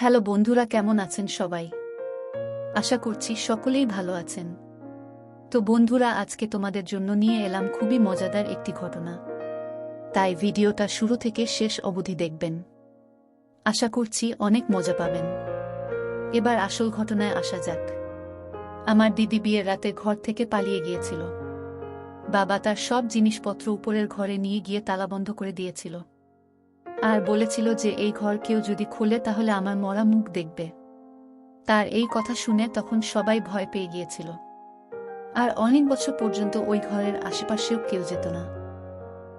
Hello বন্ধুরা, কেমন আছেন সবাই? আশা করছি সকলেই ভালো আছেন। তো বন্ধুরা, আজকে তোমাদের জন্য নিয়ে এলাম খুবই মজাদার একটি ঘটনা। তাই ভিডিওটা শুরু থেকে শেষ অবধি দেখবেন। আশা করছি অনেক মজা পাবেন। এবার আসল ঘটনায় আসা যাক। আমার দিদি বিয়ের রাতে ঘর থেকে পালিয়ে গিয়েছিল। বাবা তার সব জিনিসপত্র উপরের ঘরে নিয়ে গিয়ে তালাবন্ধ করে দিয়েছিল। আর বলেছিল যে এই ঘর কেউ যদি খোলে তাহলে আমার মরা মুখ দেখবে। তার এই কথা শুনে তখন সবাই ভয় পেয়ে গিয়েছিল। আর অনেক বছর পর্যন্ত ওই ঘরের আশেপাশেও কেউ যেত না।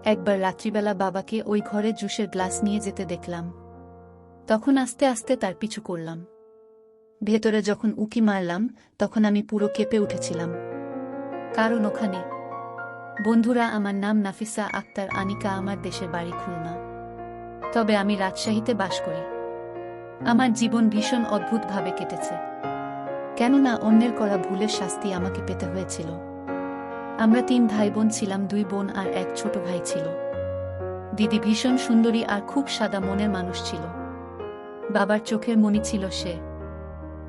একবার রাত্রিবেলা বাবাকে ওই ঘরে জুসের গ্লাস নিয়ে যেতে দেখলাম। তখন আস্তে আস্তে তার পিছু করলাম। ভেতরে যখন উকি মারলাম, তখন আমি পুরো কেঁপে উঠেছিলাম। কারণ ওখানে। বন্ধুরা, আমার নাম নাফিসা, আক্তার, আনিকা, আমার দেশের বাড়ি খুলনা। তবে আমি রাজশাহীতে বাস করি। আমার জীবন ভীষণ অদ্ভুতভাবে কেটেছে। কেননা অন্যের করা ভুলের শাস্তি আমাকে পেতে হয়েছিল। আমরা তিন ভাই বোন ছিলাম, দুই বোন আর এক ছোট ভাই ছিল। দিদি ভীষণ সুন্দরী আর খুব সাদা মনের মানুষ ছিল। বাবার চোখের মনি ছিল সে।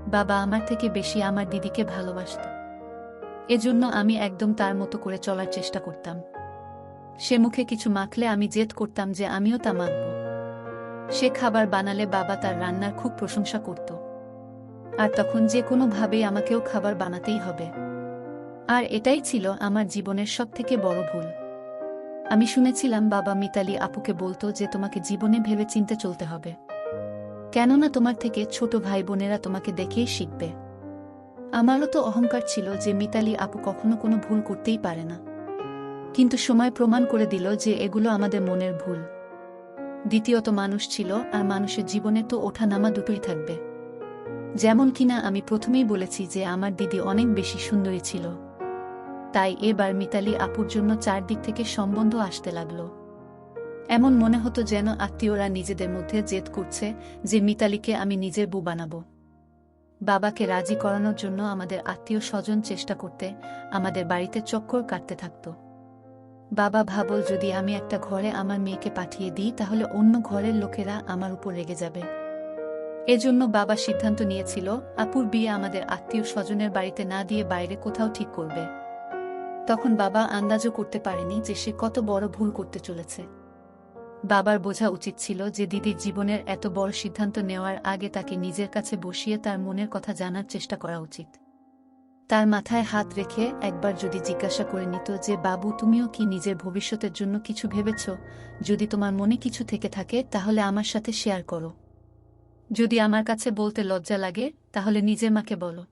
বাবা আমার থেকে বেশি আমার দিদিকে ভালোবাসত। এজন্য আমি একদম তার মতো করে চলার চেষ্টা করতাম। সে মুখে কিছু মাখলে আমি জেদ করতাম যে আমিও তা মাখব সে খাবার বানালে বাবা তার রান্নার খুব প্রশংসা করত। আর তখন যে কোনোভাবেই আমাকেও খাবার বানাতেই হবে। আর এটাই ছিল আমার জীবনের সবথেকে বড় ভুল। আমি শুনেছিলাম বাবা মিতালি আপুকে বলতো যে তোমাকে জীবনে ভেবে চিনতে চলতে হবে। কেননা তোমার থেকে ছোট ভাই বোনেরা তোমাকে দেখেই শিখবে। আমারও তো অহংকার ছিল যে মিতালি আপু কখনো কোনো ভুল করতেই পারে না। কিন্তু সময় প্রমাণ করে দিল যে এগুলো আমাদের মনের ভুল। দ্বিতীয়ত মানুষ ছিল আর মানুষের জীবনে তো ওঠা নামা দুটোই থাকবে। যেমন কিনা আমি প্রথমেই বলেছি যে আমার দিদি অনেক বেশি সুন্দরী ছিল। তাই এবার মিতালি আপুর জন্য চারদিক থেকে সম্বন্ধ আসতে লাগল। এমন মনে হতো যেন আত্মীয়রা নিজেদের মধ্যে জেদ করছে যে মিতালিকে আমি নিজের বউ বানাবো। বাবাকে রাজি করানোর জন্য আমাদের আত্মীয় স্বজন চেষ্টা করতে আমাদের বাড়িতে চক্কর কাটতে থাকত। বাবা ভাবল, যদি আমি একটা ঘরে আমার মেয়েকে পাঠিয়ে দিই, তাহলে অন্য ঘরের লোকেরা আমার উপর রেগে যাবে। এজন্য বাবা সিদ্ধান্ত নিয়েছিল, আপুর বিয়ে আমাদের আত্মীয় স্বজনের বাড়িতে না দিয়ে বাইরে কোথাও ঠিক করবে। তখন বাবা আন্দাজও করতে পারেনি যে সে কত বড় ভুল করতে চলেছে। বাবার বোঝা উচিত ছিল যে দিদির জীবনের এত বড় সিদ্ধান্ত নেওয়ার আগে তাকে নিজের কাছে বসিয়ে তার মনের কথা জানার চেষ্টা করা উচিত। তার মাথায় হাত রেখে একবার যদি জিজ্ঞাসা করে নিত যে, বাবু, তুমিও কি নিজের ভবিষ্যতের জন্য কিছু ভেবেছ? যদি তোমার মনে কিছু থেকে থাকে, তাহলে আমার সাথে শেয়ার করো। যদি আমার কাছে বলতে লজ্জা লাগে, তাহলে নিজের মাকে বলো।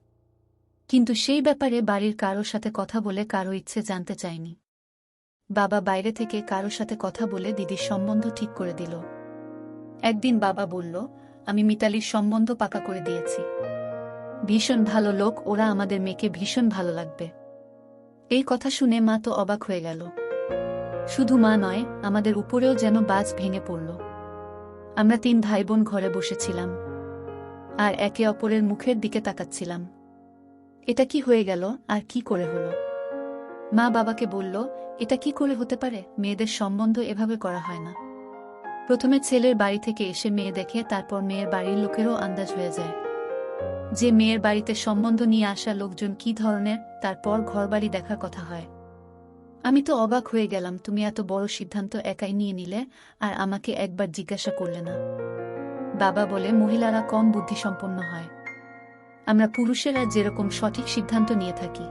কিন্তু সেই ব্যাপারে বাড়ির কারোর সাথে কথা বলে কারও ইচ্ছে জানতে চায়নি। বাবা বাইরে থেকে কারও সাথে কথা বলে দিদির সম্বন্ধ ঠিক করে দিল। একদিন বাবা বলল, আমি মিতালির সম্বন্ধ পাকা করে দিয়েছি। ভীষণ ভালো লোক, ওরা আমাদের মেয়েকে ভীষণ ভালো লাগবে। এই কথা শুনে মা তো অবাক হয়ে গেল। শুধু মা নয়, আমাদের উপরেও যেন বাজ ভেঙে পড়ল। আমরা তিন ভাই বোন ঘরে বসেছিলাম। আর একে অপরের মুখের দিকে তাকাচ্ছিলাম। এটা কি হয়ে গেল, আর কি করে হলো? মা বাবাকে বলল, এটা কি করে হতে পারে? মেয়েদের সম্বন্ধ এভাবে করা হয় না। প্রথমে ছেলের বাড়ি থেকে এসে মেয়ে দেখে, তারপর মেয়ের বাড়ির লোকেরও আন্দাজ হয়ে যায়। যে মেয়ের বাড়িতে সম্বন্ধ নিয়ে আসা লোকজন কি ধরনের তারপর ঘরবাড়ি দেখার কথা হয়। আমি তো অবাক হয়ে গেলাম, তুমি এত বড় সিদ্ধান্ত একাই নিয়ে নিলে, আর আমাকে একবার জিজ্ঞাসা করলে না। বাবা বলে, মহিলারা কম বুদ্ধিসম্পন্ন হয়। আমরা পুরুষেরা যেরকম সঠিক সিদ্ধান্ত নিয়ে থাকি।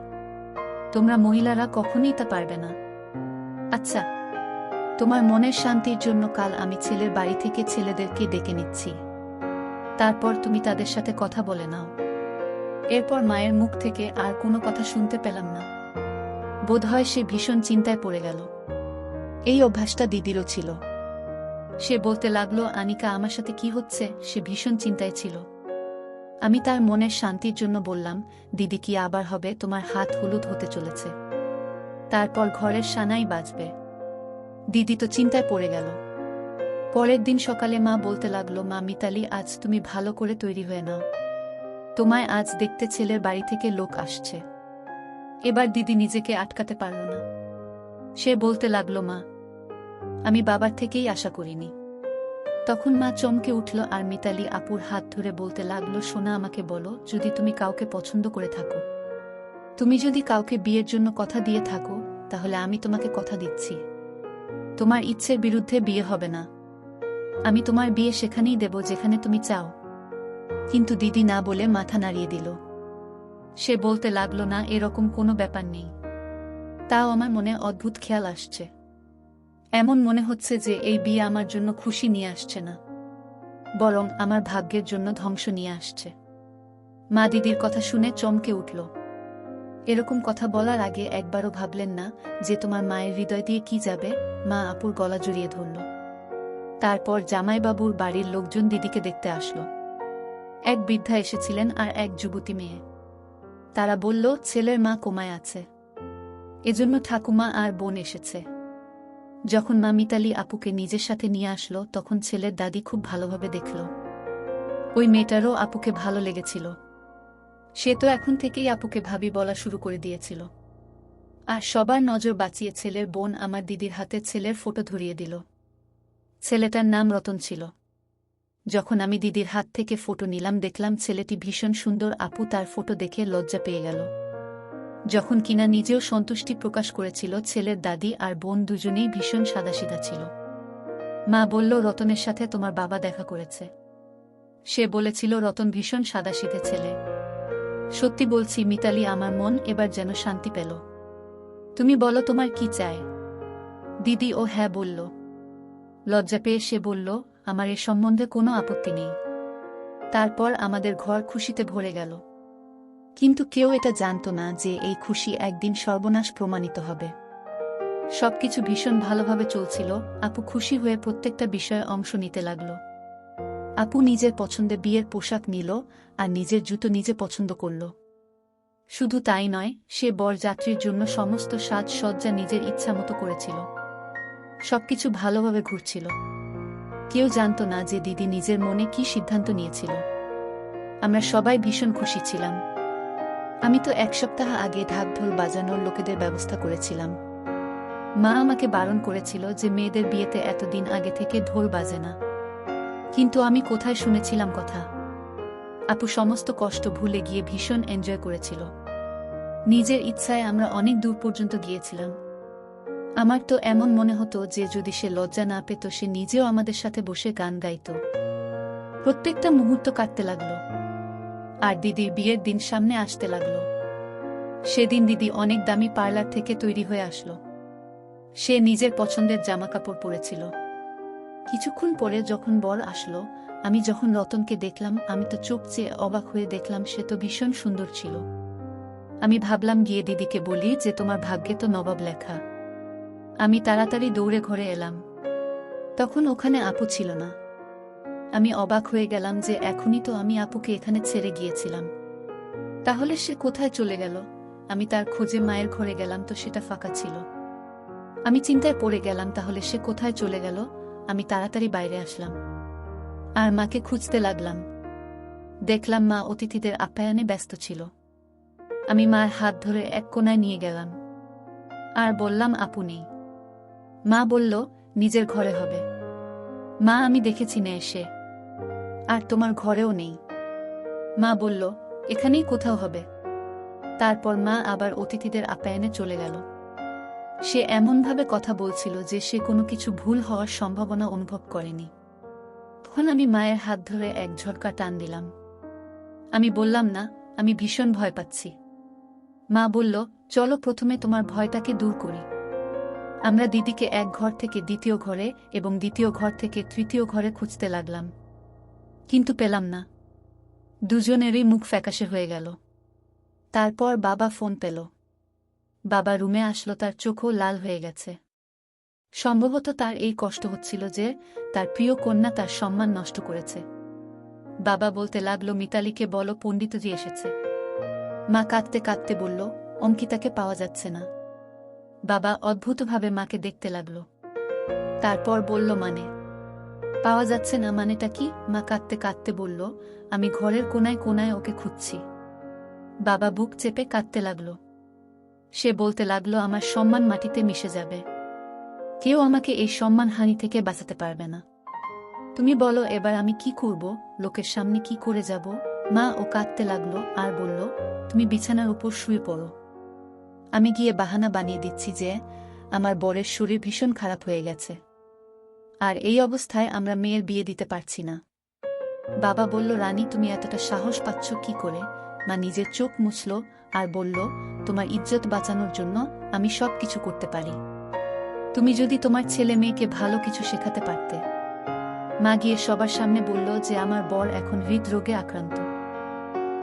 তোমরা মহিলারা কখনই তা পারবে না। আচ্ছা তোমার মনের শান্তির জন্য কাল আমি ছেলের বাড়ি থেকে ছেলেদেরকে ডেকে নিচ্ছি। তারপর তুমি তাদের সাথে কথা বলে নাও। এরপর মায়ের মুখ থেকে আর কোনো কথা শুনতে পেলাম না। বোধহয় সে ভীষণ চিন্তায় পড়ে গেল। এই অভ্যাসটা দিদিরও ছিল। সে বলতে লাগল, আনিকা, আমার সাথে কি হচ্ছে? সে ভীষণ চিন্তায় ছিল। আমি তার মনের শান্তির জন্য বললাম, দিদি কি আবার হবে? তোমার হাত হলুদ হতে চলেছে। তারপর ঘরের সানাই বাজবে। দিদি তো চিন্তায় পড়ে গেল। পরের দিন সকালে মা বলতে লাগল, মা মিতালি, আজ তুমি ভালো করে তৈরি হয়ে নাও। তোমায় আজ দেখতে ছেলের বাড়ি থেকে লোক আসছে। এবার দিদি নিজেকে আটকাতে পারল না। সে বলতে লাগল, মা, আমি বাবার থেকেই আশা করিনি। তখন মা চমকে উঠল আর মিতালি আপুর হাত ধরে বলতে লাগল, সোনা, আমাকে বলো, যদি তুমি কাউকে পছন্দ করে থাকো, তুমি যদি কাউকে বিয়ের জন্য কথা দিয়ে থাকো, তাহলে আমি তোমাকে কথা দিচ্ছি। তোমার ইচ্ছের বিরুদ্ধে বিয়ে হবে না। আমি তোমার বিয়ে সেখানেই দেব যেখানে তুমি চাও। কিন্তু দিদি না বলে মাথা নাড়িয়ে দিল। সে বলতে লাগল, না, এরকম কোনো ব্যাপার নেই। তাও আমার মনে অদ্ভুত খেয়াল আসছে। এমন মনে হচ্ছে যে এই বিয়ে আমার জন্য খুশি নিয়ে আসছে না। বরং আমার ভাগ্যের জন্য ধ্বংস নিয়ে আসছে। মা দিদির কথা শুনে চমকে উঠল। এরকম কথা বলার আগে একবারও ভাবলেন না যে তোমার মায়ের হৃদয় দিয়ে কি যাবে? মা আপুর গলা জড়িয়ে ধরল। তারপর জামাইবাবুর বাড়ির লোকজন দিদিকে দেখতে আসলো। এক বৃদ্ধা এসেছিলেন আর এক যুবতী মেয়ে। তারা বলল, ছেলের মা কোমায় আছে। এজন্য ঠাকুমা আর বোন এসেছে। যখন মা মিতালি আপুকে নিজের সাথে নিয়ে আসলো, তখন ছেলের দাদি খুব ভালোভাবে দেখল। ওই মেয়েটারও আপুকে ভালো লেগেছিল। সে তো এখন থেকেই আপুকে ভাবি বলা শুরু করে দিয়েছিল। আর সবার নজর বাঁচিয়ে ছেলের বোন আমার দিদির হাতে ছেলের ফটো ধরিয়ে দিল। ছেলেটার নাম রতন ছিল। যখন আমি দিদির হাত থেকে ফটো নিলাম, দেখলাম ছেলেটি ভীষণ সুন্দর। আপু তার ফটো দেখে লজ্জা পেয়ে গেল। যখন কিনা নিজেও সন্তুষ্টি প্রকাশ করেছিল, ছেলের দাদি আর বোন দুজনেই ভীষণ সাদাসিধা ছিল। মা বলল, রতনের সাথে তোমার বাবা দেখা করেছে। সে বলেছিল, রতন ভীষণ সাদাসিধে ছেলে। সত্যি বলছি, মিতালি, আমার মন এবার যেন শান্তি পেল। তুমি বলো, তোমার কি চায়? দিদি ও হ্যাঁ বলল লজ্জা পেয়ে সে বলল, আমার এ সম্বন্ধে কোনো আপত্তি নেই। তারপর আমাদের ঘর খুশিতে ভরে গেল। কিন্তু কেউ এটা জানত না যে এই খুশি একদিন সর্বনাশ প্রমাণিত হবে। সবকিছু ভীষণ ভালোভাবে চলছিল। আপু খুশি হয়ে প্রত্যেকটা বিষয়ে অংশ নিতে লাগল। আপু নিজের পছন্দে বিয়ের পোশাক নিল আর নিজের জুতো নিজে পছন্দ করল। শুধু তাই নয়, সে বরযাত্রীর জন্য সমস্ত সাজসজ্জা নিজের ইচ্ছা মতো করেছিল। সবকিছু ভালোভাবে ঘুরছিল। কেউ জানত না যে দিদি নিজের মনে কি সিদ্ধান্ত নিয়েছিল। আমরা সবাই ভীষণ খুশি ছিলাম। আমি তো এক সপ্তাহ আগে ঢাক ঢোল বাজানোর লোকেদের ব্যবস্থা করেছিলাম। মা আমাকে বারণ করেছিল যে মেয়েদের বিয়েতে এতদিন আগে থেকে ঢোল বাজে না। কিন্তু আমি কোথায় শুনেছিলাম কথা? আপু সমস্ত কষ্ট ভুলে গিয়ে ভীষণ এনজয় করেছিল। নিজের ইচ্ছায় আমরা অনেক দূর পর্যন্ত গিয়েছিলাম। আমার তো এমন মনে হতো যে যদি সে লজ্জা না পেত, সে নিজেও আমাদের সাথে বসে গান গাইত। প্রত্যেকটা মুহূর্ত কাটতে লাগল। আর দিদির বিয়ের দিন সামনে আসতে লাগল। সেদিন দিদি অনেক দামি পার্লার থেকে তৈরি হয়ে আসলো। সে নিজের পছন্দের জামাকাপড় পরেছিল। কিছুক্ষণ পরে যখন বর আসলো, আমি যখন রতনকে দেখলাম, আমি তো চোখ চেয়ে অবাক হয়ে দেখলাম সে তো ভীষণ সুন্দর ছিল। আমি ভাবলাম গিয়ে দিদিকে বলি যে তোমার ভাগ্যে তো নবাব লেখা। আমি তাড়াতাড়ি দৌড়ে ঘরে এলাম। তখন ওখানে আপু ছিল না। আমি অবাক হয়ে গেলাম যে এখনই তো আমি আপুকে এখানে ছেড়ে গিয়েছিলাম। তাহলে সে কোথায় চলে গেল? আমি তার খোঁজে মায়ের ঘরে গেলাম তো সেটা ফাঁকা ছিল। আমি চিন্তায় পড়ে গেলাম তাহলে সে কোথায় চলে গেল? আমি তাড়াতাড়ি বাইরে আসলাম। আর মাকে খুঁজতে লাগলাম। দেখলাম মা অতিথিদের আপ্যায়নে ব্যস্ত ছিল। আমি মার হাত ধরে এক কোনায় নিয়ে গেলাম। আর বললাম, আপু নেই। মা বলল, নিজের ঘরে হবে। মা, আমি দেখেছি না এসে আর তোমার ঘরেও নেই। মা বলল, এখানেই কোথাও হবে। তারপর মা আবার অতিথিদের আপ্যায়নে চলে গেল। সে এমনভাবে কথা বলছিল যে সে কোনো কিছু ভুল হওয়ার সম্ভাবনা অনুভব করেনি। তখন আমি মায়ের হাত ধরে এক ঝটকা টান দিলাম। আমি বললাম, না, আমি ভীষণ ভয় পাচ্ছি। মা বলল, চলো, প্রথমে তোমার ভয়টাকে দূর করি। আমরা দিদিকে এক ঘর থেকে দ্বিতীয় ঘরে এবং দ্বিতীয় ঘর থেকে তৃতীয় ঘরে খুঁজতে লাগলাম। কিন্তু পেলাম না। দুজনেরই মুখ ফ্যাকাশে হয়ে গেল। তারপর বাবা ফোন পেল। বাবা রুমে আসলো, তার চোখও লাল হয়ে গেছে। সম্ভবত তার এই কষ্ট হচ্ছিল যে তার প্রিয় কন্যা তার সম্মান নষ্ট করেছে। বাবা বলতে লাগল, মিতালিকে বলো, পণ্ডিতজি এসেছে। মা কাঁদতে কাঁদতে বলল, অঙ্কিতাকে পাওয়া যাচ্ছে না। বাবা অদ্ভুতভাবে মাকে দেখতে লাগল। তারপর বলল মানে? পাওয়া যাচ্ছে না, মানেটা কি? মা কাঁদতে কাঁদতে বলল, আমি ঘরের কোনায় কোনায় ওকে খুঁজছি। বাবা বুক চেপে কাঁদতে লাগল। সে বলতে লাগল, আমার সম্মান মাটিতে মিশে যাবে। কেউ আমাকে এই সম্মানহানি থেকে বাঁচাতে পারবে না। তুমি বলো, এবার আমি কি করব? লোকের সামনে কি করে যাব? মা ও কাঁদতে লাগল আর বলল, তুমি বিছানার উপর শুয়ে পড়ো। আমি গিয়ে বাহানা বানিয়ে দিচ্ছি যে, আমার বরের শরীর ভীষণ খারাপ হয়ে গেছে। আর এই অবস্থায় আমরা মেয়ের বিয়ে দিতে পারছি না। বাবা বলল, রানী, তুমি এতটা সাহস পাচ্ছ কি করে? মা নিজের চোখ মুছল আর বলল, তোমার ইজ্জত বাঁচানোর জন্য আমি সব কিছু করতে পারি। তুমি যদি তোমার ছেলে মেয়েকে ভালো কিছু শেখাতে পারতে। মা গিয়ে সবার সামনে বলল যে, আমার বর এখন হৃদরোগে আক্রান্ত।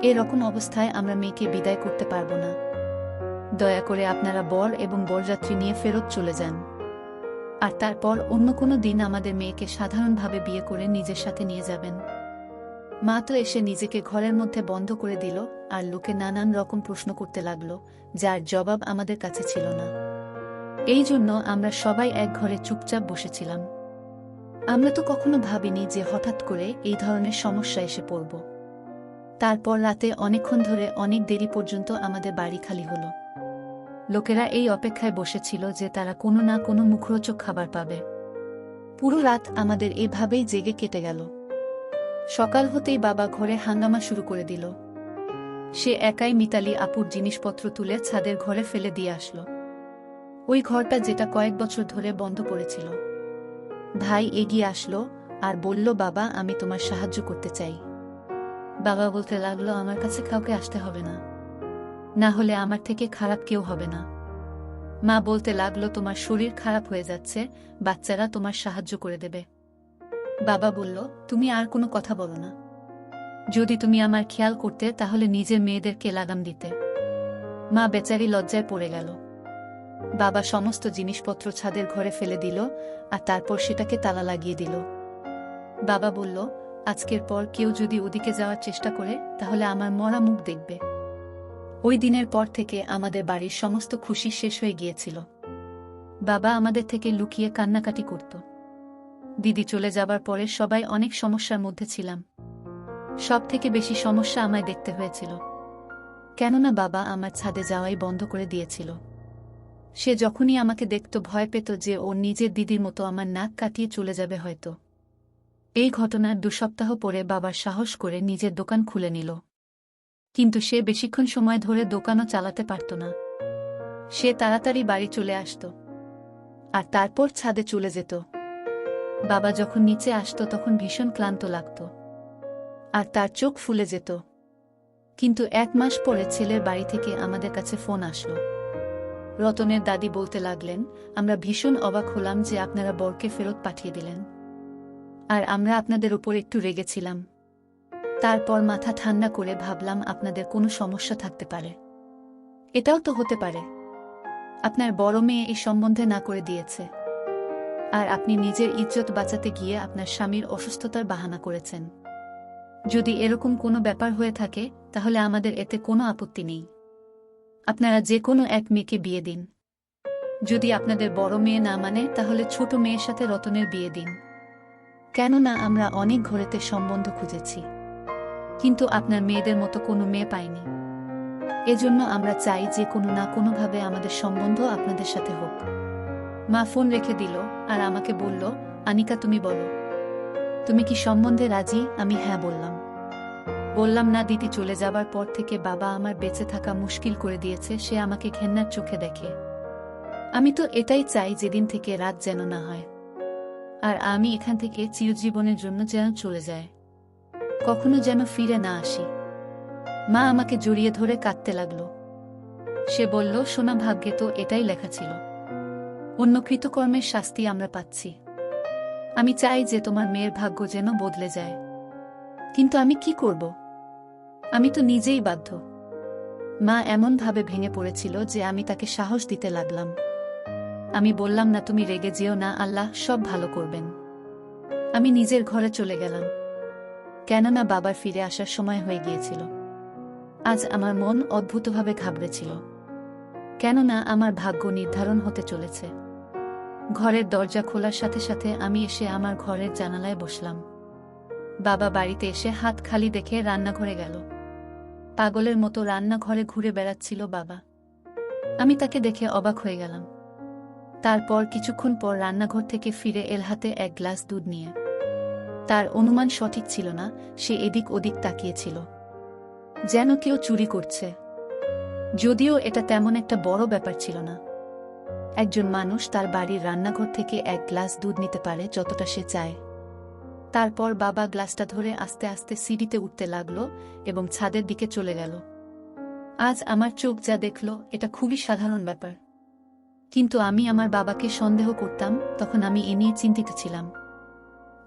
এরকম অবস্থায় আমরা মেয়েকে বিদায় করতে পারব না। দয়া করে আপনারা বর এবং বরযাত্রী নিয়ে ফেরত চলে যান। আর তারপর অন্য কোনো দিন আমাদের মেয়েকে সাধারণভাবে বিয়ে করে নিজের সাথে নিয়ে যাবেন। মা তো এসে নিজেকে ঘরের মধ্যে বন্ধ করে দিল আর লোকে নানান রকম প্রশ্ন করতে লাগল, যার জবাব আমাদের কাছে ছিল না। এই জন্য আমরা সবাই এক ঘরে চুপচাপ বসেছিলাম। আমরা তো কখনো ভাবিনি যে হঠাৎ করে এই ধরনের সমস্যা এসে পড়ব। তারপর রাতে অনেকক্ষণ ধরে অনেক দেরি পর্যন্ত আমাদের বাড়ি খালি হলো। লোকেরা এই অপেক্ষায় বসেছিল যে তারা কোনো না কোনো মুখরোচক খাবার পাবে। পুরো রাত আমাদের এভাবেই জেগে কেটে গেল। সকাল হতেই বাবা ঘরে হাঙ্গামা শুরু করে দিল। সে একাই মিতালি আপুর জিনিসপত্র তুলে ছাদের ঘরে ফেলে দিয়ে আসলো। ওই ঘরটা যেটা কয়েক বছর ধরে বন্ধ পড়েছিল। ভাই এগিয়ে আসলো আর বলল, বাবা, আমি তোমার সাহায্য করতে চাই। বাবা বলতে লাগল, আমার কাছে কাউকে আসতে হবে না। না হলে আমার থেকে খারাপ কেউ হবে না। মা বলতে লাগল, তোমার শরীর খারাপ হয়ে যাচ্ছে, বাচ্চারা তোমার সাহায্য করে দেবে। বাবা বলল, তুমি আর কোনো কথা বলো না। যদি তুমি আমার খেয়াল করতে, তাহলে নিজের মেয়েদেরকে লাগাম দিতে। মা বেচারি লজ্জায় পড়ে গেল। বাবা সমস্ত জিনিসপত্র ছাদের ঘরে ফেলে দিল আর তারপর সেটাকে তালা লাগিয়ে দিল। বাবা বলল, আজকের পর কেউ যদি ওদিকে যাওয়ার চেষ্টা করে, তাহলে আমার মরা মুখ দেখবে। ওই দিনের পর থেকে আমাদের বাড়ির সমস্ত খুশি শেষ হয়ে গিয়েছিল। বাবা আমাদের থেকে লুকিয়ে কান্নাকাটি করত। দিদি চলে যাবার পরে সবাই অনেক সমস্যার মধ্যে ছিলাম। সব থেকে বেশি সমস্যা আমায় দেখতে হয়েছিল। কেননা বাবা আমার ছাদে যাওয়াই বন্ধ করে দিয়েছিল। সে যখনই আমাকে দেখত ভয় পেত যে ও নিজের দিদির মতো আমার নাক কাটিয়ে চলে যাবে হয়তো। এই ঘটনার দু সপ্তাহ পরে বাবার সাহস করে নিজের দোকান খুলে নিল। কিন্তু সে বেশিক্ষণ সময় ধরে দোকানও চালাতে পারত না। সে তাড়াতাড়ি বাড়ি চলে আসত আর তারপর ছাদে চলে যেত। বাবা যখন নিচে আসত তখন ভীষণ ক্লান্ত লাগত আর তার চোখ ফুলে যেত। কিন্তু এক মাস পরে ছেলের বাড়ি থেকে আমাদের কাছে ফোন আসলো। রতনের দাদি বলতে লাগলেন, আমরা ভীষণ অবাক হলাম যে আপনারা বরকে ফেরত পাঠিয়ে দিলেন। আর আমরা আপনাদের উপর একটু রেগেছিলাম। তারপর মাথা ঠান্ডা করে ভাবলাম আপনাদের কোনো সমস্যা থাকতে পারে। এটাও তো হতে পারে। আপনার বড় মেয়ে এই সম্বন্ধে না করে দিয়েছে। আর আপনি নিজের ইজ্জত বাঁচাতে গিয়ে আপনার স্বামীর অসুস্থতার বাহানা করেছেন। যদি এরকম কোনো ব্যাপার হয়ে থাকে, তাহলে আমাদের এতে কোনো আপত্তি নেই। আপনারা যে কোনো এক মেয়েকে বিয়ে দিন। যদি আপনাদের বড় মেয়ে না মানে তাহলে ছোট মেয়ের সাথে রতনের বিয়ে দিন। কেননা আমরা অনেক ঘরেতে সম্বন্ধ খুঁজেছি। কিন্তু আপনার মেয়েদের মতো কোনো মেয়ে পাইনি। এজন্য আমরা চাই যে কোনো না কোনোভাবে আমাদের সম্বন্ধ আপনাদের সাথে হোক। মা ফোন রেখে দিল আর আমাকে বলল, আনিকা, তুমি বলো। তুমি কি সম্বন্ধে রাজি? আমি হ্যাঁ বললাম। বললাম, না, দিদি চলে যাবার পর থেকে বাবা আমার বেঁচে থাকা মুশকিল করে দিয়েছে, সে আমাকে ঘেন্নার চোখে দেখে। আমি তো এটাই চাই যেদিন থেকে রাত যেন না হয়। আর আমি এখান থেকে চিরজীবনের জন্য যেন চলে যায়। কখনো যেন ফিরে না আসি। মা আমাকে জড়িয়ে ধরে কাঁদতে লাগল। সে বলল সোনা ভাগ্যে তো এটাই লেখা ছিল। অন্য কৃতকর্মের শাস্তি আমরা পাচ্ছি। আমি চাই যে তোমার মেয়ের ভাগ্য যেন বদলে যায়। কিন্তু আমি কি করব? আমি তো নিজেই বাধ্য। মা এমনভাবে ভেঙে পড়েছিল যে আমি তাকে সাহস দিতে লাগলাম। আমি বললাম, না, তুমি রেগে যেও না, আল্লাহ সব ভালো করবেন। আমি নিজের ঘরে চলে গেলাম। কেননা বাবার ফিরে আসার সময় হয়ে গিয়েছিল। আজ আমার মন অদ্ভুতভাবে ঘাবড়েছিল। কেননা আমার ভাগ্য নির্ধারণ হতে চলেছে। ঘরের দরজা খোলার সাথে সাথে আমি এসে আমার ঘরের জানালায় বসলাম। বাবা বাড়িতে এসে হাত খালি দেখে রান্নাঘরে গেল। পাগলের মতো রান্নাঘরে ঘুরে বেড়াচ্ছিল বাবা। আমি তাকে দেখে অবাক হয়ে গেলাম। তারপর কিছুক্ষণ পর রান্নাঘর থেকে ফিরে এল হাতে এক গ্লাস দুধ নিয়ে তার অনুমান সঠিক ছিল না, সে এদিক ওদিক তাকিয়েছিল। যেন কেউ চুরি করছে। যদিও এটা তেমন একটা বড় ব্যাপার ছিল না। একজন মানুষ তার বাড়ির রান্নাঘর থেকে এক গ্লাস দুধ নিতে পারে যতটা সে চায়। তারপর বাবা গ্লাসটা ধরে আস্তে আস্তে সিঁড়িতে উঠতে লাগল এবং ছাদের দিকে চলে গেল। আজ আমার চোখ যা দেখল, এটা খুবই সাধারণ ব্যাপার। কিন্তু আমি আমার বাবাকে সন্দেহ করতাম, তখন আমি এ নিয়ে চিন্তিত ছিলাম।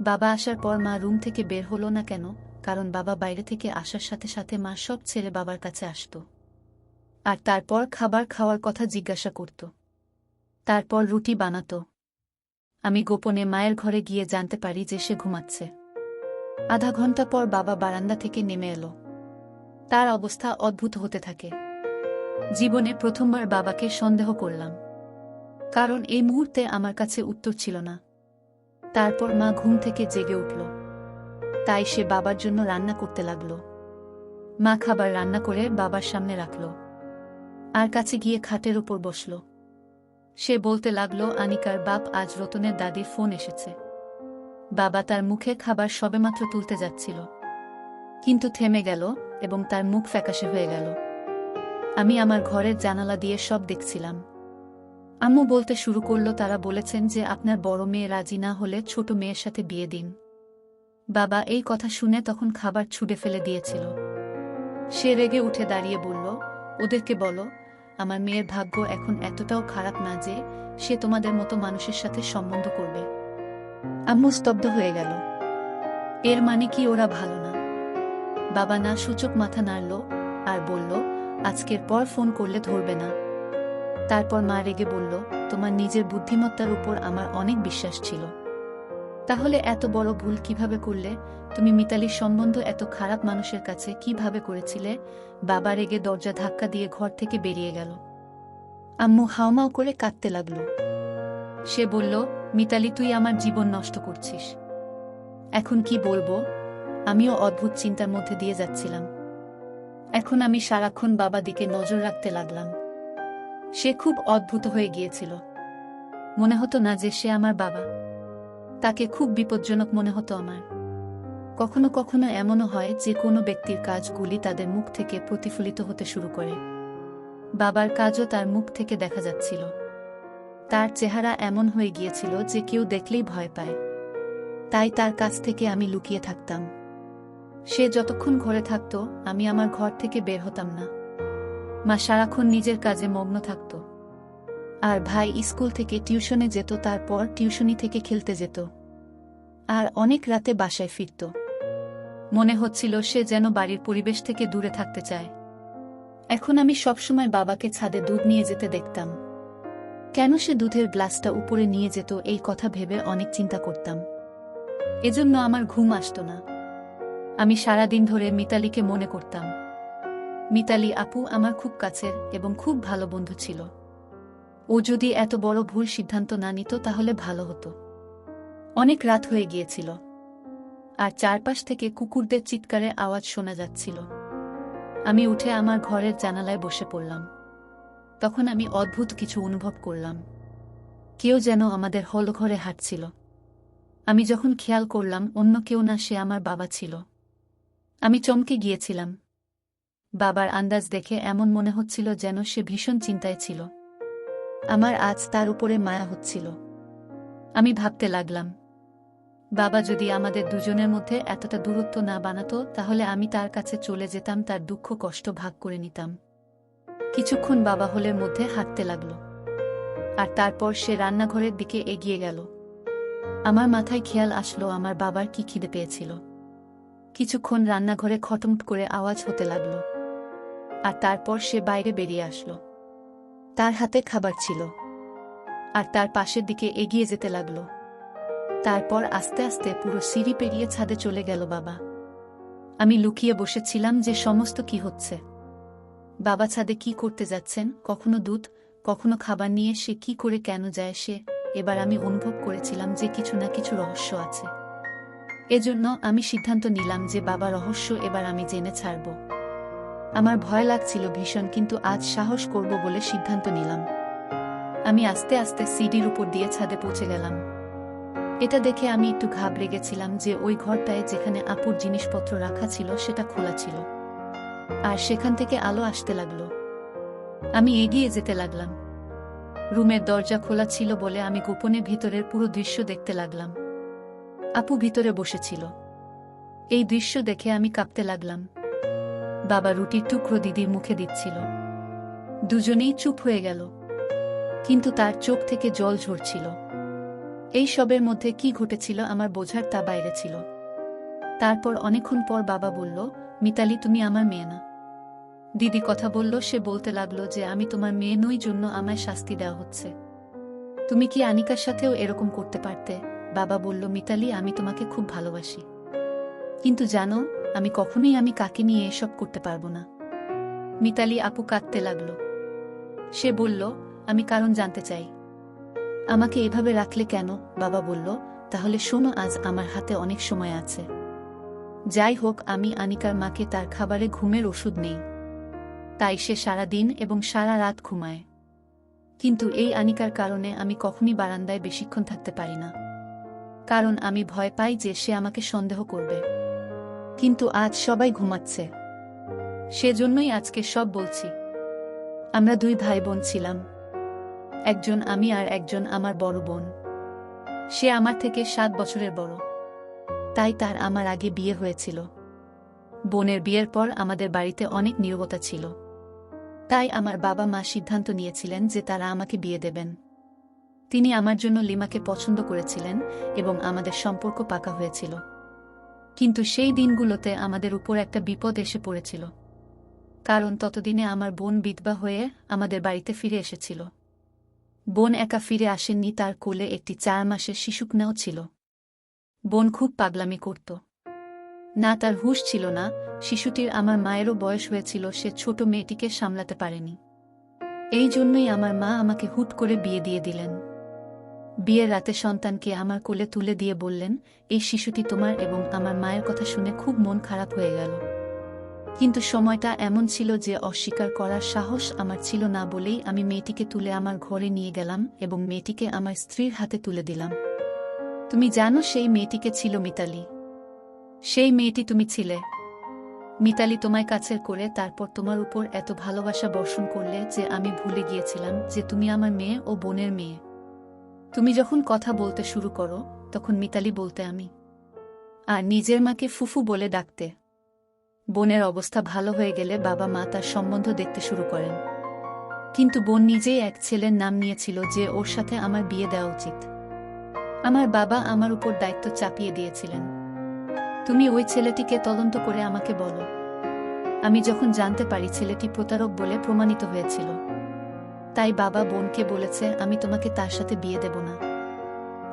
বাবা আসার পর মা রুম থেকে বের হলো না কেন, কারণ বাবা বাইরে থেকে আসার সাথে সাথে মা সব ছেলে বাবার কাছে আসত। আর তারপর খাবার খাওয়ার কথা জিজ্ঞাসা করত। তারপর রুটি বানাতো। আমি গোপনে মায়ের ঘরে গিয়ে জানতে পারি যে সে ঘুমাচ্ছে। আধা ঘণ্টা পর বাবা বারান্দা থেকে নেমে এলো। তার অবস্থা অদ্ভুত হতে থাকে। জীবনে প্রথমবার বাবাকে সন্দেহ করলাম। কারণ এই মুহূর্তে আমার কাছে উত্তর ছিল না। তারপর মা ঘুম থেকে জেগে উঠল। তাই সে বাবার জন্য রান্না করতে লাগল। মা খাবার রান্না করে বাবার সামনে রাখল। আর কাছে গিয়ে খাটের উপর বসল। সে বলতে লাগল, আনিকার বাপ আজ রতনের দাদির ফোন এসেছে। বাবা তার মুখে খাবার সবেমাত্র তুলতে যাচ্ছিল। কিন্তু থেমে গেল এবং তার মুখ ফ্যাকাশে হয়ে গেল। আমি আমার ঘরের জানালা দিয়ে সব দেখছিলাম। আম্মু বলতে শুরু করল, তারা বলেছেন যে আপনার বড় মেয়ে রাজি না হলে ছোট মেয়ের সাথে বিয়ে দিন। বাবা এই কথা শুনে তখন খাবার ছুড়ে ফেলে দিয়েছিল। সে রেগে উঠে দাঁড়িয়ে বলল, ওদেরকে বলো, আমার মেয়ের ভাগ্য এখন এতটাও খারাপ না যে সে তোমাদের মতো মানুষের সাথে সম্বন্ধ করবে। আম্মু স্তব্ধ হয়ে গেল। এর মানে কি ওরা ভালো না? বাবা না সূচক মাথা নাড়ল আর বলল, আজকের পর ফোন করলে ধরবে না। তারপর মা রেগে বলল, তোমার নিজের বুদ্ধিমত্তার উপর আমার অনেক বিশ্বাস ছিল। তাহলে এত বড় ভুল কীভাবে করলে? তুমি মিতালির সম্বন্ধ এত খারাপ মানুষের কাছে কীভাবে করেছিলে? বাবা রেগে দরজা ধাক্কা দিয়ে ঘর থেকে বেরিয়ে গেল। আম্মু হাওমাও করে কাঁদতে লাগল। সে বলল, মিতালি, তুই আমার জীবন নষ্ট করছিস। এখন কি বলব? আমিও অদ্ভুত চিন্তার মধ্যে দিয়ে যাচ্ছিলাম। এখন আমি সারাক্ষণ বাবা দিকে নজর রাখতে লাগলাম। সে খুব অদ্ভুত হয়ে গিয়েছিল। মনে হতো না যে সে আমার বাবা। তাকে খুব বিপজ্জনক মনে হতো আমার। কখনো কখনো এমনও হয় যে কোনো ব্যক্তির কাজগুলি তাদের মুখ থেকে প্রতিফলিত হতে শুরু করে। বাবার কাজও তার মুখ থেকে দেখা যাচ্ছিল। তার চেহারা এমন হয়ে গিয়েছিল যে কেউ দেখলেই ভয় পায়। তাই তার কাছ থেকে আমি লুকিয়ে থাকতাম। সে যতক্ষণ ঘরে থাকত, আমি আমার ঘর থেকে বের হতাম না। মা সারাক্ষণ নিজের কাজে মগ্ন থাকত। আর ভাই স্কুল থেকে টিউশনে যেত, তারপর টিউশনি থেকে খেলতে যেত। আর অনেক রাতে বাসায় ফিরত। মনে হচ্ছিল সে যেন বাড়ির পরিবেশ থেকে দূরে থাকতে চায়। এখন আমি সবসময় বাবাকে ছাদে দুধ নিয়ে যেতে দেখতাম। কেন সে দুধের গ্লাসটা উপরে নিয়ে যেত, এই কথা ভেবে অনেক চিন্তা করতাম। এজন্য আমার ঘুম আসত না। আমি সারাদিন ধরে মিতালিকে মনে করতাম। মিতালি, আপু আমার খুব কাছের এবং খুব ভালো বন্ধু ছিল। ও যদি এত বড় ভুল সিদ্ধান্ত না নিত তাহলে ভালো হতো। অনেক রাত হয়ে গিয়েছিল। আর চারপাশ থেকে কুকুরদের চিৎকারে আওয়াজ শোনা যাচ্ছিল। আমি উঠে আমার ঘরের জানালায় বসে পড়লাম। তখন আমি অদ্ভুত কিছু অনুভব করলাম। কেউ যেন আমাদের হল ঘরে হাঁটছিল। আমি যখন খেয়াল করলাম, অন্য কেউ না, সে আমার বাবা ছিল। আমি চমকে গিয়েছিলাম। বাবার আন্দাজ দেখে এমন মনে হচ্ছিল যেন সে ভীষণ চিন্তায় ছিল। আমার আজ তার উপরে মায়া হচ্ছিল। আমি ভাবতে লাগলাম, বাবা যদি আমাদের দুজনের মধ্যে এতটা দূরত্ব না বানাতো, তাহলে আমি তার কাছে চলে যেতাম, তার দুঃখ কষ্ট ভাগ করে নিতাম। কিছুক্ষণ বাবা হলের মধ্যে হাঁটতে লাগল, আর তারপর সে রান্নাঘরের দিকে এগিয়ে গেল। আমার মাথায় খেয়াল আসলো আমার বাবার কি খিদে পেয়েছিল। কিছুক্ষণ রান্নাঘরে খটমট করে আওয়াজ হতে লাগল। আর তারপর সে বাইরে বেরিয়ে আসলো। তার হাতে খাবার ছিল। আর তার পাশের দিকে এগিয়ে যেতে লাগল। তারপর আস্তে আস্তে পুরো সিঁড়ি পেরিয়ে ছাদে চলে গেল বাবা। আমি লুকিয়ে বসেছিলাম যে সমস্ত কি হচ্ছে। বাবা ছাদে কি করতে যাচ্ছেন, কখনো দুধ, কখনো খাবার নিয়ে সে কি করে কেন যায় সে, এবার আমি অনুভব করেছিলাম যে কিছু না কিছু রহস্য আছে। এজন্য আমি সিদ্ধান্ত নিলাম যে বাবা রহস্য এবার আমি জেনে ছাড়ব। আমার ভয় লাগছিল ভীষণ, কিন্তু আজ সাহস করব বলে সিদ্ধান্ত নিলাম। আমি আস্তে আস্তে সিডির উপর দিয়ে ছাদে পৌঁছে গেলাম। এটা দেখে আমি একটু ঘাবড়ে গেছিলাম যে ওই ঘরটায় যেখানে আপুর জিনিসপত্র রাখা ছিল, সেটা খোলা ছিল। আর সেখান থেকে আলো আসতে লাগল। আমি এগিয়ে যেতে লাগলাম। রুমের দরজা খোলা ছিল বলে আমি গোপনে ভিতরের পুরো দৃশ্য দেখতে লাগলাম। আপু ভিতরে বসেছিল। এই দৃশ্য দেখে আমি কাঁপতে লাগলাম। বাবা রুটির টুকরো দিদির মুখে দিচ্ছিল। দুজনেই চুপ হয়ে গেল। কিন্তু তার চোখ থেকে জল ঝরছিল। এই সবের মধ্যে কি ঘটেছিল আমার বোঝার তা বাইরে ছিল। তারপর অনেকক্ষণ পর বাবা বলল, মিতালি, তুমি আমার মেয়ে না। দিদি কথা বলল, সে বলতে লাগল যে, আমি তোমার মেয়ে নই জন্য আমায় শাস্তি দেওয়া হচ্ছে। তুমি কি আনিকার সাথেও এরকম করতে পারতে? বাবা বলল, মিতালি, আমি তোমাকে খুব ভালোবাসি। কিন্তু জানো আমি কখনোই আমি কাকে নিয়ে এসব করতে পারব না। মিতালি আপু কাঁদতে লাগল। সে বলল, আমি কারণ জানতে চাই। আমাকে এভাবে রাখলে কেন? বাবা বলল, তাহলে শোনো, আজ আমার হাতে অনেক সময় আছে। যাই হোক, আমি আনিকার মাকে তার খাবারে ঘুমের ওষুধ নেই। তাই সে সারা দিন এবং সারা রাত ঘুমায়। কিন্তু এই আনিকার কারণে আমি কখনই বারান্দায় বেশিক্ষণ থাকতে পারি না। কারণ আমি ভয় পাই যে সে আমাকে সন্দেহ করবে। কিন্তু আজ সবাই ঘুমাচ্ছে। সেজন্যই আজকে সব বলছি। আমরা দুই ভাই বোন ছিলাম। একজন আমি আর একজন আমার বড় বোন। সে আমার থেকে সাত বছরের বড়। তাই তার আমার আগে বিয়ে হয়েছিল। বোনের বিয়ের পর আমাদের বাড়িতে অনেক নীরবতা ছিল। তাই আমার বাবা মা সিদ্ধান্ত নিয়েছিলেন যে তারা আমাকে বিয়ে দেবেন। তিনি আমার জন্য লিমাকে পছন্দ করেছিলেন এবং আমাদের সম্পর্ক পাকা হয়েছিল। কিন্তু সেই দিনগুলোতে আমাদের উপর একটা বিপদ এসে পড়েছিল। কারণ ততদিনে আমার বোন বিধবা হয়ে আমাদের বাড়িতে ফিরে এসেছিল। বোন একা ফিরে আসেননি, তার কোলে একটি চার মাসের শিশুকনাও ছিল। বোন খুব পাগলামি করত। না, তার হুশ ছিল না, শিশুটির আমার মায়েরও বয়স হয়েছিল, সে ছোট মেয়েটিকে সামলাতে পারেনি। এই জন্যই আমার মা আমাকে হুট করে বিয়ে দিয়ে দিলেন। বিয়ের রাতে সন্তানকে আমার কোলে তুলে দিয়ে বললেন, এই শিশুটি তোমার এবং আমার মায়ের কথা শুনে খুব মন খারাপ হয়ে গেল। কিন্তু সময়টা এমন ছিল যে অস্বীকার করার সাহস আমার ছিল না বলেই আমি মেয়েটিকে তুলে আমার ঘরে নিয়ে গেলাম এবং মেয়েটিকে আমার স্ত্রীর হাতে তুলে দিলাম। তুমি জানো সেই মেয়েটিকে ছিল মিতালি। সেই মেয়েটি তুমি ছিলে। মিতালি তোমায় কাছের করে তারপর তোমার উপর এত ভালোবাসা বর্ষণ করলে যে আমি ভুলে গিয়েছিলাম যে তুমি আমার মেয়ে ও বোনের মেয়ে। তুমি যখন কথা বলতে শুরু করো, তখন মিতালি বলতে আমি। আর নিজের মাকে ফুফু বলে ডাকতে। বোনের অবস্থা ভালো হয়ে গেলে বাবা মা তার সম্বন্ধ দেখতে শুরু করেন। কিন্তু বোন নিজেই এক ছেলের নাম নিয়েছিল যে ওর সাথে আমার বিয়ে দেওয়া উচিত। আমার বাবা আমার উপর দায়িত্ব চাপিয়ে দিয়েছিলেন। তুমি ওই ছেলেটিকে তদন্ত করে আমাকে বলো। আমি যখন জানতে পারি ছেলেটি প্রতারক বলে প্রমাণিত হয়েছিল। তাই বাবা বোনকে বলেছে, আমি তোমাকে তার সাথে বিয়ে দেব না।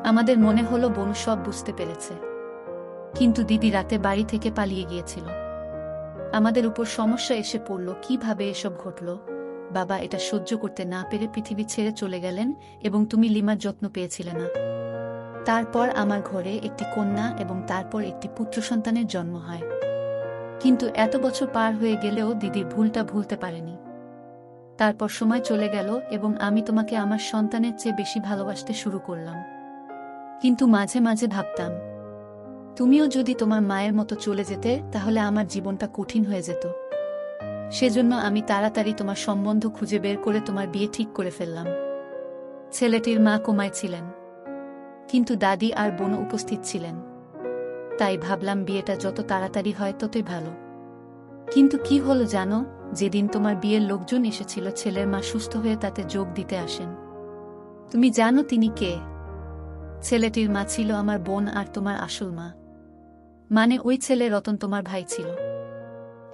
আমাদের মনে হলো বোন সব বুঝতে পেরেছে। কিন্তু দিদি রাতে বাড়ি থেকে পালিয়ে গিয়েছিল। আমাদের উপর সমস্যা এসে পড়ল, কীভাবে এসব ঘটল? বাবা এটা সহ্য করতে না পেরে পৃথিবী ছেড়ে চলে গেলেন এবং তুমি লিমার যত্ন পেয়েছিলে না। তারপর আমার ঘরে একটি কন্যা এবং তারপর একটি পুত্র সন্তানের জন্ম হয়। কিন্তু এত বছর পার হয়ে গেলেও দিদি ভুলটা ভুলতে পারেনি। তারপর সময় চলে গেল এবং আমি তোমাকে আমার সন্তানের চেয়ে বেশি ভালোবাসতে শুরু করলাম। কিন্তু মাঝে মাঝে ভাবতাম, তুমিও যদি তোমার মায়ের মতো চলে যেতে, তাহলে আমার জীবনটা কঠিন হয়ে যেত। সেজন্য আমি তাড়াতাড়ি তোমার সম্বন্ধ খুঁজে বের করে তোমার বিয়ে ঠিক করে ফেললাম। ছেলেটির মা কোমায় ছিলেন, কিন্তু দাদি আর বোন উপস্থিত ছিলেন। তাই ভাবলাম, বিয়েটা যত তাড়াতাড়ি হয়, ততই ভালো। কিন্তু কি হলো জানো? যেদিন তোমার বিয়ের লোকজন এসেছিল, ছেলের মা সুস্থ হয়ে তাতে যোগ দিতে আসেন। তুমি জানো তিনি কে? ছেলেটির মা ছিল আমার বোন আর তোমার আসল মা। মানে ওই ছেলে রতন তোমার ভাই ছিল।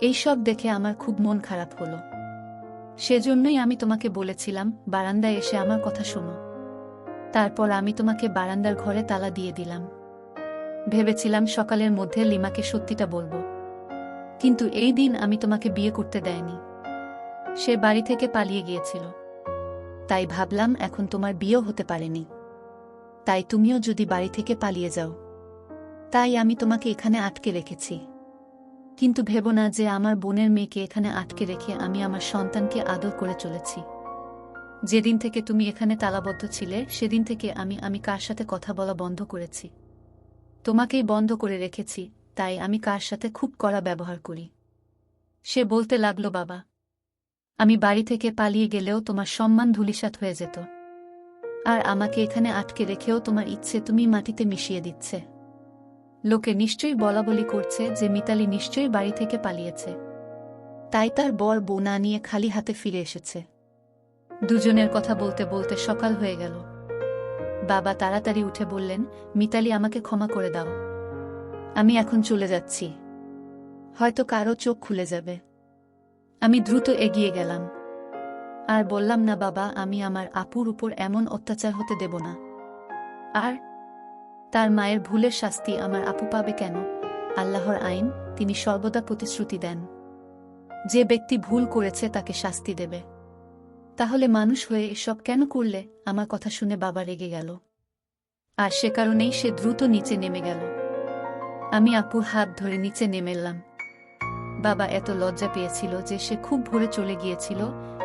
এইসব দেখে আমার খুব মন খারাপ হলো। সেজন্যই আমি তোমাকে বলেছিলাম, বারান্দায় এসে আমার কথা শোনো। তারপর আমি তোমাকে বারান্দার ঘরে তালা দিয়ে দিলাম। ভেবেছিলাম সকালের মধ্যে লিমাকে সত্যিটা বলব। কিন্তু এই দিন আমি তোমাকে বিয়ে করতে দেয়নি। সে বাড়ি থেকে পালিয়ে গিয়েছিল। তাই ভাবলাম এখন তোমার বিয়েও হতে পারেনি। তাই তুমিও যদি বাড়ি থেকে পালিয়ে যাও। তাই আমি তোমাকে এখানে আটকে রেখেছি। কিন্তু ভেব না যে আমার বোনের মেয়েকে এখানে আটকে রেখে আমি আমার সন্তানকে আদর করে চলেছি। যেদিন থেকে তুমি এখানে তালাবদ্ধ ছিলে, সেদিন থেকে আমি আমি কার সাথে কথা বলা বন্ধ করেছি? তোমাকেই বন্ধ করে রেখেছি তাই আমি কার সাথে খুব কড়া ব্যবহার করি। সে বলতে লাগল, বাবা, আমি বাড়ি থেকে পালিয়ে গেলেও তোমার সম্মান ধুলিসাৎ হয়ে যেত। আর আমাকে এখানে আটকে রেখেও তোমার ইচ্ছে তুমি মাটিতে মিশিয়ে দিচ্ছে। লোকে নিশ্চয়ই বলাবলি করছে যে মিতালি নিশ্চয়ই বাড়ি থেকে পালিয়েছে। তাই তার বর বোনা নিয়ে খালি হাতে ফিরে এসেছে। দুজনের কথা বলতে বলতে সকাল হয়ে গেল। বাবা তাড়াতাড়ি উঠে বললেন, মিতালি, আমাকে ক্ষমা করে দাও। আমি এখন চলে যাচ্ছি। হয়তো কারও চোখ খুলে যাবে। আমি দ্রুত এগিয়ে গেলাম। আর বললাম, না বাবা, আমি আমার আপুর উপর এমন অত্যাচার হতে দেব না। আর তার মায়ের ভুলের শাস্তি আমার আপু পাবে কেন? আল্লাহর আইন, তিনি সর্বদা প্রতিশ্রুতি দেন। যে ব্যক্তি ভুল করেছে, তাকে শাস্তি দেবে। তাহলে মানুষ হয়ে এসব কেন করলে? আমার কথা শুনে বাবা রেগে গেল। আর সে কারণেই সে দ্রুত নিচে নেমে গেল। আমি আপুর হাত ধরে নিচে নেমে এলাম বাবা এত লজ্জা পেয়েছিল যে সে খুব ভোরে চলে গিয়েছিল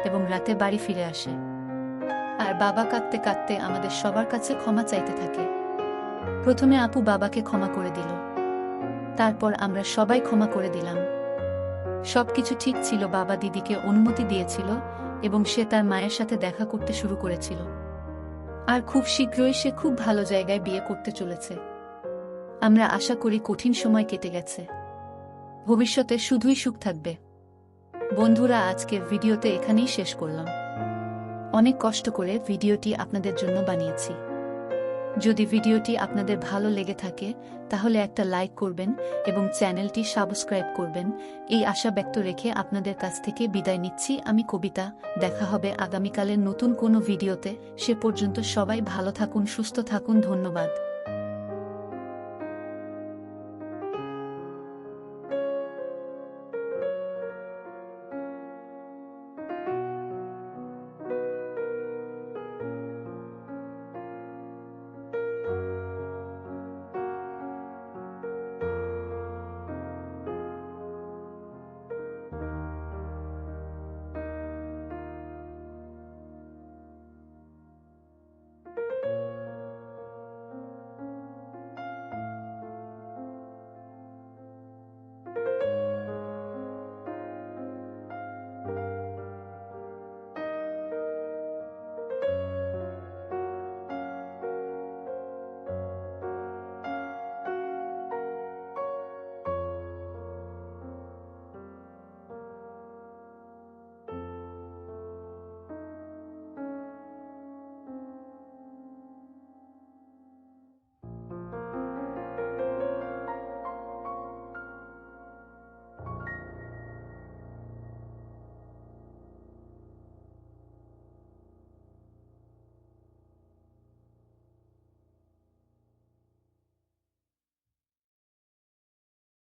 এবং রাতে বাড়ি ফিরে আসে। আর বাবা কাঁদতে কাঁদতে আমাদের সবার কাছে ক্ষমা চাইতে থাকে। প্রথমে আপু বাবাকে ক্ষমা করে দিল। তারপর আমরা সবাই ক্ষমা করে দিলাম। সবকিছু ঠিক ছিল, বাবা দিদিকে অনুমতি দিয়েছিল এবং সে তার মায়ের সাথে দেখা করতে শুরু করেছিল। আর খুব শীঘ্রই সে খুব ভালো জায়গায় বিয়ে করতে চলেছে। আমরা আশা করি কঠিন সময় কেটে গেছে। ভবিষ্যতে শুধুই সুখ থাকবে। বন্ধুরা আজকের ভিডিওতে এখানেই শেষ করলাম। অনেক কষ্ট করে ভিডিওটি আপনাদের জন্য বানিয়েছি। যদি ভিডিওটি আপনাদের ভালো লেগে থাকে, তাহলে একটা লাইক করবেন এবং চ্যানেলটি সাবস্ক্রাইব করবেন। এই আশা ব্যক্ত রেখে আপনাদের কাছ থেকে বিদায় নিচ্ছি। আমি কবিতা, দেখা হবে আগামীকালের নতুন কোনো ভিডিওতে। সে পর্যন্ত সবাই ভালো থাকুন, সুস্থ থাকুন, ধন্যবাদ।